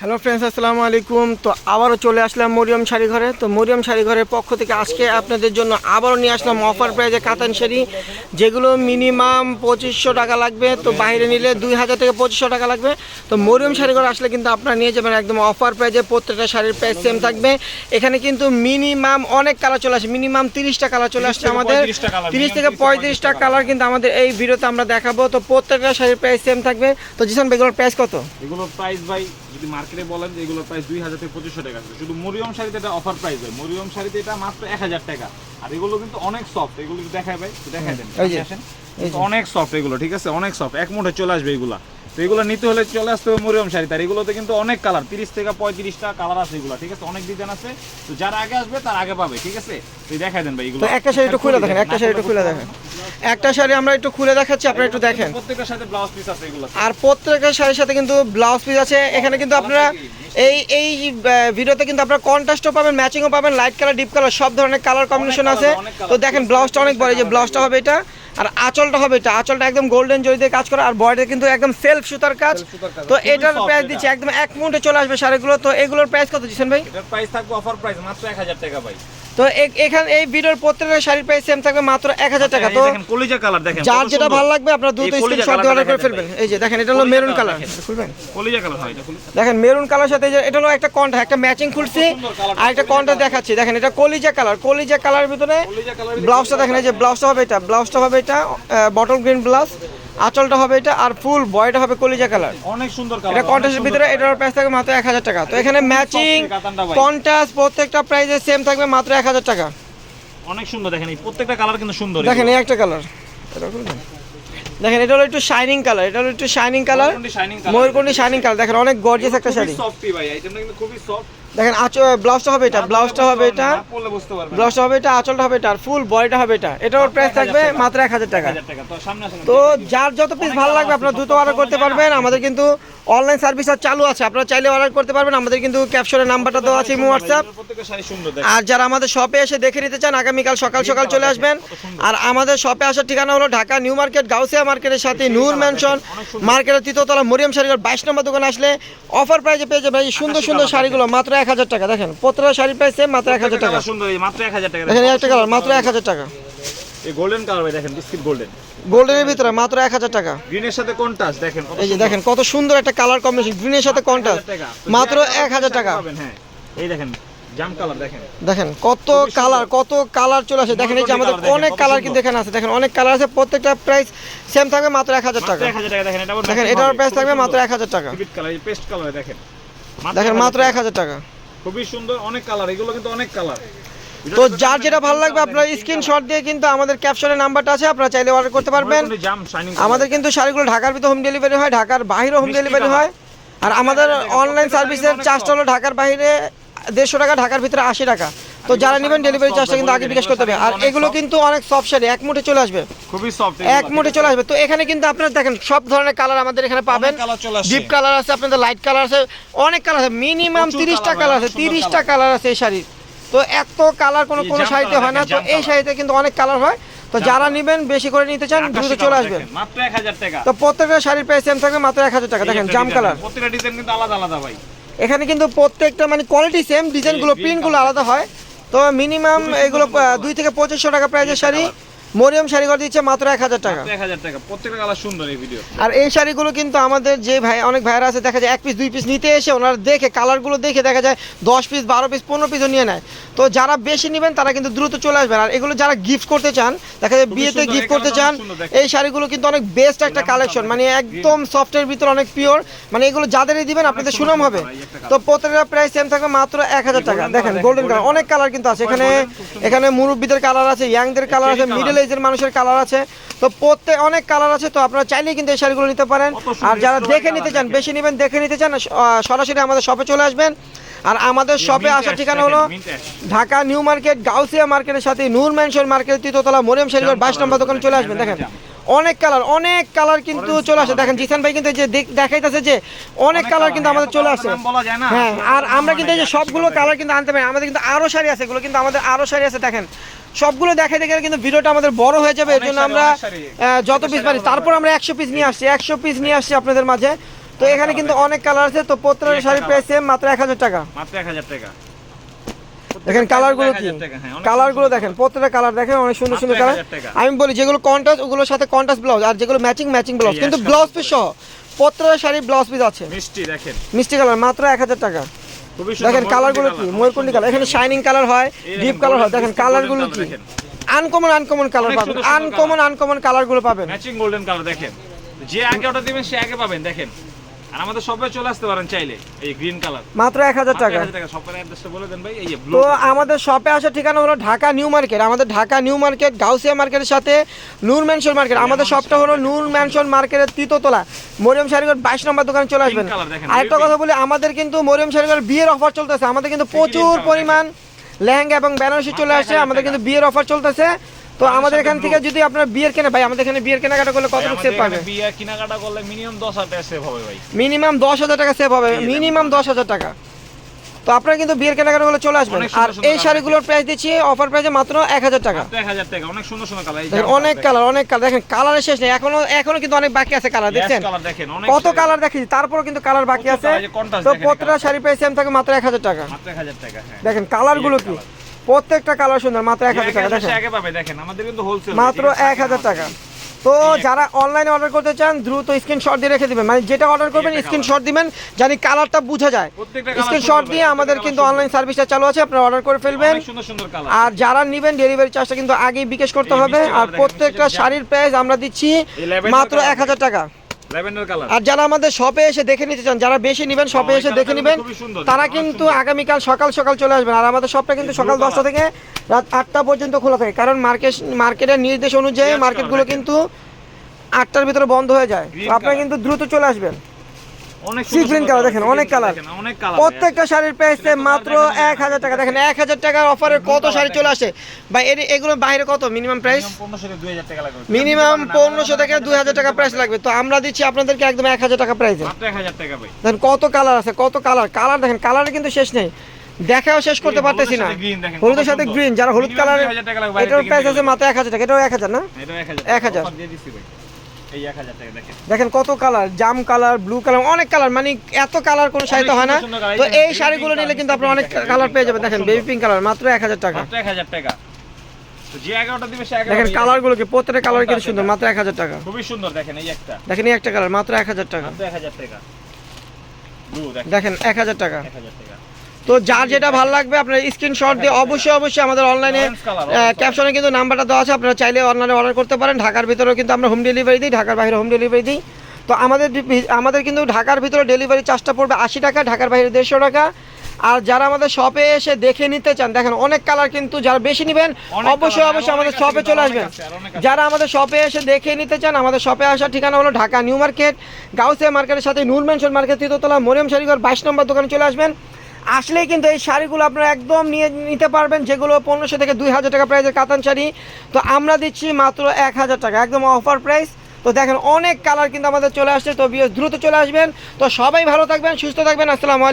Hello friends আসসালামু আলাইকুম। তো আবারও চলে আসলাম মরিয়ম শাড়ি ঘরে। তো মরিয়ম শাড়ি ঘরের পক্ষ থেকে আজকে আপনাদের জন্য আবারও নিয়ে আসলাম অফার প্রাইজে কাতান শাড়ি যেগুলো মিনিমাম পঁচিশশো টাকা লাগবে। তো বাইরে নিলে দুই হাজার থেকে পঁচিশশো টাকা লাগবে। তো মরিয়ম শাড়ি ঘরে আসলে কিন্তু আপনারা নিয়ে যাবেন একদম অফার প্রাইজে প্রত্যেকটা শাড়ির প্রাইস সেম থাকবে। এখানে কিন্তু মিনিমাম অনেক কালার চলে আসে। মিনিমাম তিরিশটা কালার চলে আসছে আমাদের। তিরিশ থেকে পঁয়ত্রিশটা কালার কিন্তু আমাদের এই ভিডিওতে আমরা দেখাবো। তো প্রত্যেকটা শাড়ির প্রাইস সেম থাকবে। তো জিসান বেগুলোর প্রাইস কত? এগুলোর প্রাইস ভাই যদি মার্কেটে বলেন যে এগুলোর প্রাইস দুই হাজার থেকে পঁচিশশো টাকা আছে। শুধু মরিয়ম শাড়িতে এটা অফার প্রাইস হয়। মরিয়ম শাড়িতে এটা মাত্র এক হাজার টাকা। আর এগুলো কিন্তু অনেক সফট এগুলো দেখায় ভাই দেখায় দেন। অনেক সফট এগুলো ঠিক আছে? অনেক সফট এক মুঠে চলে আসবে এগুলা। তো এগুলো নিতে হলে চলে আসতে হবে মরিয়ম শাড়ি তার এগুলোতে কিন্তু অনেক কালার তিরিশ থেকে পঁয়ত্রিশটা কালার আছে এগুলো ঠিক আছে? অনেক ডিজাইন আছে। তো যারা আগে আসবে তার আগে পাবে ঠিক আছে? তো দেখায় দেন ভাই এগুলো। একটা শাড়ি একটু খুলে দেখেন একটা শাড়ি একটু খুলে দেখেন। একটা শাড়ি আমরা একটু খুলে দেখাচ্ছি আপনারা একটু দেখেন প্রত্যেকটার সাথে ব্লাউজ পিস আছে এগুলো। আর প্রত্যেকটা শাড়ির সাথে কিন্তু ব্লাউজ পিস আছে। এখানে কিন্তু আপনারা এই এই ভিডিওতে কিন্তু আপনারা কন্ট্রাস্টও পাবেন ম্যাচিংও পাবেন লাইট কালার ডিপ কালার সব ধরনের কালার কম্বিনেশন আছে। তো দেখেন ব্লাউজটা অনেক বড় এই যে ব্লাউজটা হবে এটা। আর আঁচলটা হবে এটা। আঁচলটা একদম গোল্ডেন জরি দিয়ে কাজ করে। আর বয়ডে কিন্তু একদম সেলফ সুতার কাজ। তো এটার প্রাইস দিচ্ছে। একদম এক মুহূর্তে চলে আসবে শাড়িগুলো। তো এগুলোর প্রাইস কত দিচ্ছেন ভাই? এটার প্রাইস থাকবে অফার প্রাইস মাত্র এক হাজার টাকা ভাই। তো এখানে এই ভিডিওর প্রত্যেকটা শাড়ির প্রাইস সেম থাকবে মাত্র এক হাজার টাকা। তো দেখেন কলিজা কালার দেখেন যার যেটা ভালো লাগবে আপনার দ্রুত কলিজা স্ক্রিনশট দিয়ে অর্ডার করে ফেলবেন। এই যে দেখেন এটা হলো মেরুন কালার দেখেন। খুলবেন? কলিজা কালার হয় এটা দেখেন মেরুন কালার সাথে এই যে এটা হলো একটা কন্ট্রা একটা ম্যাচিং খুলছি। আর একটা কন্ট্রা দেখাচ্ছি। দেখেন এটা কলিজা কালার কলিজা কালারের ভিতরে কালার ব্লাউজটা দেখেন এই যে ব্লাউজটা হবে এটা। ব্লাউজটা হবে এটা বটল গ্রিন ব্লাউজ আঁচলটা হবে এটা আর ফুল বয়টা হবে কলিজা কালার। অনেক সুন্দর কালার এটা কন্ট্রাস্টের ভিতরে এটার প্রাইস থাকবে মাত্র এক হাজার টাকা। তো এখানে ম্যাচিং কন্ট্রাস্ট প্রত্যেকটা প্রাইসে সেম থাকবে মাত্র এক হাজার টাকা। অনেক সুন্দর দেখেন এই প্রত্যেকটা কালার কিন্তু সুন্দর দেখেন এই একটা কালার। দেখেন এটা হলো একটু শাইনিং কালার এটা হলো একটু শাইনিং কালার শাইনিং কালার ময়ূরকন্ডি শাইনিং কালার দেখেন অনেক গর্জিয়াস একটা শাড়ি। সফটি ভাই আইটেমটা কিন্তু খুবই সফট দেখেন আঁচল ব্লাউজটা হবে এটা ব্লাউজটা হবে এটা। ব্লাউজটা হবে এটা আঁচলটা হবে এটা আর ফুল বডিটা হবে এটা। এটার প্রাইস থাকবে মাত্র এক হাজার টাকা। তো যার যত পিস ভালো লাগবে আপনারা দ্রুত অর্ডার করতে পারবেন। আমাদের কিন্তু অনলাইন সার্ভিস আর চালু আছে। আপনারা চাইলে অর্ডার করতে পারবেন। আমাদের কিন্তু ক্যাপশনের নাম্বারটা দেওয়া আছে হোয়াটসঅ্যাপ আর যারা আমাদের শপে এসে দেখে নিতে চান আগামীকাল সকাল সকাল চলে আসবেন। আর আমাদের শপে আসার ঠিকানা হলো ঢাকা নিউ মার্কেট গাউসিয়া মার্কেটের সাথে নূর ম্যানশন মার্কেটের তৃতীয়তলা মরিয়াম শাড়ির বাইশ নম্বর দোকানে আসলে অফার প্রাইজে পেয়ে যাবেন এই সুন্দর সুন্দর শাড়িগুলো। মাত্র এক হাজার টাকা দেখেন শাড়ির প্রাইস সেম মাত্র এক হাজার টাকা সুন্দর মাত্র 1000 টাকা দেখেন একটা কালার মাত্র এক হাজার টাকা এই গোল্ডেন কালার ভাই দেখেন বিস্কিট গোল্ডেন গোল্ডেনের ভিতরে মাত্র এক হাজার টাকা গ্রিনের সাথে কন্ট্রাস্ট দেখেন কত এই যে সুন্দর। দেখেন কত সুন্দর একটা কালার কম্বিনেশন গ্রিনের সাথে কন্ট্রাস্ট 1000 টাকা। তো মাত্র এক হাজার টাকা হ্যাঁ এই দেখেন কত কালার কত কালার চলে আসে দেখেন এই যে আমাদের অনেক কালার সুন্দর। কিন্তু এখানে আছে দেখেন অনেক কালার আছে প্রত্যেকটা প্রাইস সেম থাকবে মাত্র এক হাজার টাকা মাত্র 1000 দেখেন এটা আবার দেখেন matching এটার প্রাইস থাকবে মাত্র এক হাজার টাকা দেখেন মাত্র এক হাজার টাকা খুবই সুন্দর অনেক কালার এগুলো কিন্তু অনেক কালার তো যার যেটা ভালো লাগবে আপনার স্ক্রিনশট দিয়ে কিন্তু আমাদের ক্যাপশনের নাম্বারটা আছে আপনারা চাইলে অর্ডার করতে পারবেন। আমাদের কিন্তু শাড়িগুলো ঢাকার ভিতরে হোম ডেলিভারি হয় ঢাকার বাইরেও হোম ডেলিভারি হয়। আর আমাদের অনলাইন সার্ভিসের চার্জটা হলো ঢাকার বাইরে দেড়শো টাকা ঢাকার ভিতরে আশি টাকা। তো যারা নেবেন ডেলিভারি চার্জটা কিন্তু আগে বিকাশ করতে হবে। আর এগুলো কিন্তু অনেক সফট শাড়ি এক মুঠে চলে আসবে। খুবই সফট এক মুঠে চলে আসবে। তো এখানে কিন্তু আপনারা দেখেন সব ধরনের কালার আমাদের এখানে পাবেন। ডিপ কালার আছে আপনাদের লাইট কালার আছে অনেক কালার আছে। মিনিমাম তিরিশটা কালার আছে তিরিশটা কালার আছে এই শাড়ির। তো এত কালার কোনো কোনো শাড়িতে হয় না। তো এই শাড়িতে কিন্তু অনেক কালার হয়। তো যারা নেবেন বেশি করে নিতে চান দ্রুত চলে আসবেন মাত্র 1000 টাকা। তো প্রত্যেকটা শাড়ির প্রাইস সেম থাকবে মাত্র এক হাজার টাকা। দেখেন জাম কালার প্রত্যেকটা ডিজাইন কিন্তু আলাদা আলাদা ভাই। এখানে কিন্তু প্রত্যেকটা মানে কোয়ালিটি সেম ডিজাইনগুলো প্রিন্টগুলো আলাদা হয়। তো মিনিমাম এগুলো দুই থেকে পঁচিশশো টাকা প্রাইজের শাড়ি। মরিয়ম শাড়ি করে দিচ্ছে মাত্র এক হাজার টাকা। মাত্র 1000 টাকা। প্রত্যেকটা কালার সুন্দর এই ভিডিও আর এই শাড়িগুলো কিন্তু আমাদের যে ভাই অনেক ভাইরা আছে দেখা যায় এক পিস দুই পিস নিতে এসে ওনারা দেখে কালারগুলো দেখে দেখা যায় দশ পিস বারো পিস পনেরো পিসও নিয়ে নেয়। তো যারা বেশি নেবেন তারা কিন্তু দ্রুত চলে আসবেন। আর এগুলো যারা গিফট করতে চান দেখা যায় বিয়েতে গিফট এই করতে চান। এই শাড়িগুলো কিন্তু অনেক বেস্ট একটা কালেকশন মানে একদম সফটের ভিতরে অনেক পিওর মানে এগুলো যাদেরই দিবেন আপনাদের সুনাম হবে। তো প্রত্যেকটা প্রাইস সেম থাকবে মাত্র এক হাজার টাকা। দেখেন গোল্ডেন কালার অনেক কালার কিন্তু আছে এখানে। এখানে মুরব্বীদের কালার আছে ইয়াংদের কালার আছে মিডল এজের মানুষের কালার আছে। তো প্রত্যেক অনেক কালার আছে তো আপনারা চাইলেই কিন্তু এই শাড়িগুলো নিতে পারেন। আর যারা দেখে নিতে চান বেশি নেবেন দেখে নিতে চান সরাসরি আমাদের শপে চলে আসবেন। আর আমাদের শপে আসার ঠিকানা হলো ঢাকা নিউ মার্কেট গাউসিয়া মার্কেটের সাথে নূর ম্যানশন মার্কেট তৃতীয়তলা মরিয়ম শাড়িঘর বাইশ নম্বর দোকানে চলে আসবেন দেখেন। অনেক কালার অনেক কালার কিন্তু চলে আসে। দেখেন। জিসান ভাই কিন্তু যে দেখাইতেছে যে অনেক কালার কিন্তু আমাদের চলে আসে। হ্যাঁ আর আমরা কিন্তু এই যে সবগুলো কালার কিন্তু আনতে পারি। আমাদের কিন্তু আরও শাড়ি আছে এগুলো কিন্তু আমাদের আরও শাড়ি আছে দেখেন। সবগুলো দেখাইতে গেলে কিন্তু ভিডিওটা আমাদের বড় হয়ে যাবে এর জন্য আমরা যত পিস পারি। তারপর আমরা একশো পিস নিয়ে আসছি একশো পিস নিয়ে আসছি আপনাদের মাঝে। তো এখানে কিন্তু অনেক কালার আছে তো প্রত্যেকটা শাড়ি। প্রাইস সেম মাত্র এক হাজার টাকা। মাত্র এক হাজার টাকা। দেখেন কালারগুলো কি 1000 টাকা, হ্যাঁ, কালারগুলো দেখেন প্রত্যেকটা কালার দেখেন অনেক সুন্দর সুন্দর কালার আমি বলি যেগুলো কন্ট্রাস্ট ওগুলোর সাথে কন্ট্রাস্ট ব্লাউজ আর যেগুলো ম্যাচিং ম্যাচিং ব্লাউজ কিন্তু ব্লাউজ পিস সহ প্রত্যেকটা শাড়ি ব্লাউজ পিস আছে। মিষ্টি দেখেন। মিষ্টি কালার মাত্র এক হাজার টাকা। দেখেন কালারগুলো কি? ময়ূরকুণ্ডি কালার এখানে শাইনিং কালার হয় ডিপ কালার হয়। দেখেন কালারগুলো কি? আনকমন আনকমন কালার পাবেন। আনকমন আনকমন কালারগুলো পাবেন। ম্যাচিং গোল্ডেন কালার দেখেন। যে আগে অর্ডার দিবেন সে আগে পাবেন দেখেন। আর আমাদের শপে চলে আসতে পারেন চাইলে এই গ্রিন কালার মাত্র এক হাজার টাকা। টাকা শপের অ্যাড্রেসটা বলে দেন ভাই এই তো আমাদের শপে আসার ঠিকানা হলো ঢাকা নিউ মার্কেট। আমাদের ঢাকা নিউ মার্কেট গাউসিয়া মার্কেটের সাথে নূর ম্যানশন মার্কেট আমাদের শপটা হলো নূর ম্যানশন মার্কেটের তৃতীয়তলা মরিয়ম শাড়িঘর বাইশ নম্বর দোকানে চলে আসবেন। আরেকটা কথা বলি আমাদের কিন্তু মরিয়ম শাড়িঘর বিয়ের অফার চলতেছে। আমাদের কিন্তু প্রচুর পরিমাণ লেহেঙ্গা এবং বেনারসি চলে 1000 আমাদের কিন্তু বিয়ের অফার চলতেছে। তো আমাদের এখান থেকে যদি আপনার বিয়ের কেনা ভাই আমাদের এখানে বিয়ের কেনাকাটা করলে কত সেভ পাবে? বিয়ে কেনাকাটা করলে মিনিমাম দশ হাজার টাকা সেভ হবে ভাই। মিনিমাম দশ হাজার টাকা সেভ হবে। মিনিমাম দশ হাজার টাকা। তো আপনারা কিন্তু বিয়ের কেনাকাটা করলে চলে আসবেন। আর এই শাড়িগুলোর প্রাইস দিচ্ছি অফার প্রাইসে মাত্র এক হাজার টাকা। টাকা অনেক সুন্দর সুন্দর কালার অনেক কালার অনেক কালার দেখেন কালারের শেষ নেই। এখনও এখনও কিন্তু অনেক বাকি আছে কালার দেখছেন? দেখেন কত কালার দেখি তারপরও কিন্তু কালার বাকি আছে। তো প্রত্যেকটা শাড়ি প্রাইস সেম থাকে মাত্র এক হাজার টাকা। মাত্র এক হাজার টাকা হ্যাঁ। দেখেন কালারগুলো কি? প্রত্যেকটা কালার সুন্দর মাত্র এক হাজার টাকা দেখেন। আমাদের কিন্তু হোলসেল মাত্র এক হাজার টাকা। তো যারা অনলাইনে অর্ডার করতে চান দ্রুত স্ক্রিনশট দিয়ে রেখে দিবেন। মানে যেটা অর্ডার করবেন স্ক্রিনশট দিবেন জানি কালারটা বোঝা যায়। স্ক্রিনশট দিয়ে আমাদের কিন্তু অনলাইন সার্ভিসটা চালু আছে আপনারা অর্ডার করে ফেলবেন। আর যারা নেবেন ডেলিভারি চার্জটা কিন্তু আগেই বিকাশ করতে হবে। আর প্রত্যেকটা শাড়ির প্রাইস আমরা দিচ্ছি মাত্র এক হাজার টাকা। আর যারা আমাদের শপে এসে দেখে নিতে চান যারা বেশি নিবেন শপে এসে দেখে নিবেন তারা কিন্তু আগামীকাল সকাল সকাল চলে আসবেন। আর আমাদের শপটা কিন্তু সকাল দশটা থেকে রাত আটটা পর্যন্ত খোলা থাকে। কারণ মার্কেট মার্কেটের নির্দেশ অনুযায়ী মার্কেটগুলো কিন্তু আটটার ভিতরে বন্ধ হয়ে যায়। আপনারা কিন্তু দ্রুত চলে আসবেন। অনেক দেখেন, কালার প্রত্যেকটা শাড়ির মাত্র এক হাজার টাকা। দেখেন এক হাজার টাকার অফারের কত শাড়ি চলে আসে? বা এর এগুলো বাইরে কত? মিনিমাম প্রাইস মিনিমাম পনেরোশো থেকে দুই হাজার টাকা প্রাইস লাগবে। তো আমরা দিচ্ছি আপনাদেরকে একদম এক হাজার টাকা প্রাইসে দেখেন কত কালার আছে কত কালার কালার দেখেন কালারে কিন্তু শেষ নেই। দেখাও শেষ করতে পারতেছি না। হলুদের সাথে। গ্রিন যারা হলুদ কালার 2000 টাকা লাগবে বাইরে এটার প্রাইস আছে মাত্র এক হাজার টাকা এটাও এক হাজার না? এক হাজার দেখেন। কত কালার জাম কালার ব্লু কালার অনেক কালার মানে এত কালার কোনো শাড়িতে হয় না। তো এই শাড়িগুলো নিলে কিন্তু আপনারা অনেক কালার পেয়ে যাবেন। দেখেন বেবি পিঙ্ক কালার মাত্র এক হাজার টাকা। এক হাজার দেখেন কি প্রত্যেকটা কালার কিন্তু সুন্দর মাত্র এক হাজার টাকা। খুবই সুন্দর দেখেন এই একটা। দেখেন এই একটা কালার মাত্র এক হাজার টাকা। এক হাজার টাকা। দেখেন। দেখেন এক হাজার টাকা। এক হাজার টাকা। তো যার যেটা ভালো লাগবে আপনার স্ক্রিনশট দিয়ে অবশ্যই অবশ্যই আমাদের অনলাইনে। ক্যাপশনে কিন্তু নাম্বারটা দেওয়া আছে আপনারা চাইলে অনলাইনে অর্ডার করতে পারেন। ঢাকার ভিতরেও কিন্তু আমরা হোম ডেলিভারি দিই ঢাকার বাইরে হোম ডেলিভারি দিই। তো আমাদের আমাদের কিন্তু ঢাকার ভিতরে ডেলিভারি চার্জটা পড়বে আশি টাকা ঢাকার বাইরে দেড়শো টাকা। আর যারা আমাদের শপে এসে দেখে নিতে চান দেখেন অনেক কালার কিন্তু যারা বেশি নেবেন অবশ্যই অবশ্যই আমাদের শপে চলে আসবেন। যারা আমাদের শপে এসে দেখে নিতে চান আমাদের শপে আসার ঠিকানা হলো ঢাকা নিউ মার্কেট গাউসিয়া মার্কেটের সাথে নূর মেনশন মার্কেট তৃতীয়তলা মরিয়ম শাড়িঘর বাইশ নম্বর দোকানে চলে আসবেন। আসলেই কিন্তু এই শাড়িগুলো আপনারা একদম নিয়ে নিতে পারবেন, যেগুলো পনেরোশো থেকে দুই হাজার টাকা প্রাইসের কাতান শাড়ি। তো আমরা দিচ্ছি মাত্র এক হাজার টাকা, একদম অফার প্রাইস তো দেখেন অনেক কালার কিন্তু আমাদের চলে আসছে। তো দ্রুত চলে আসবেন। তো সবাই ভালো থাকবেন, সুস্থ থাকবেন। আসসালামু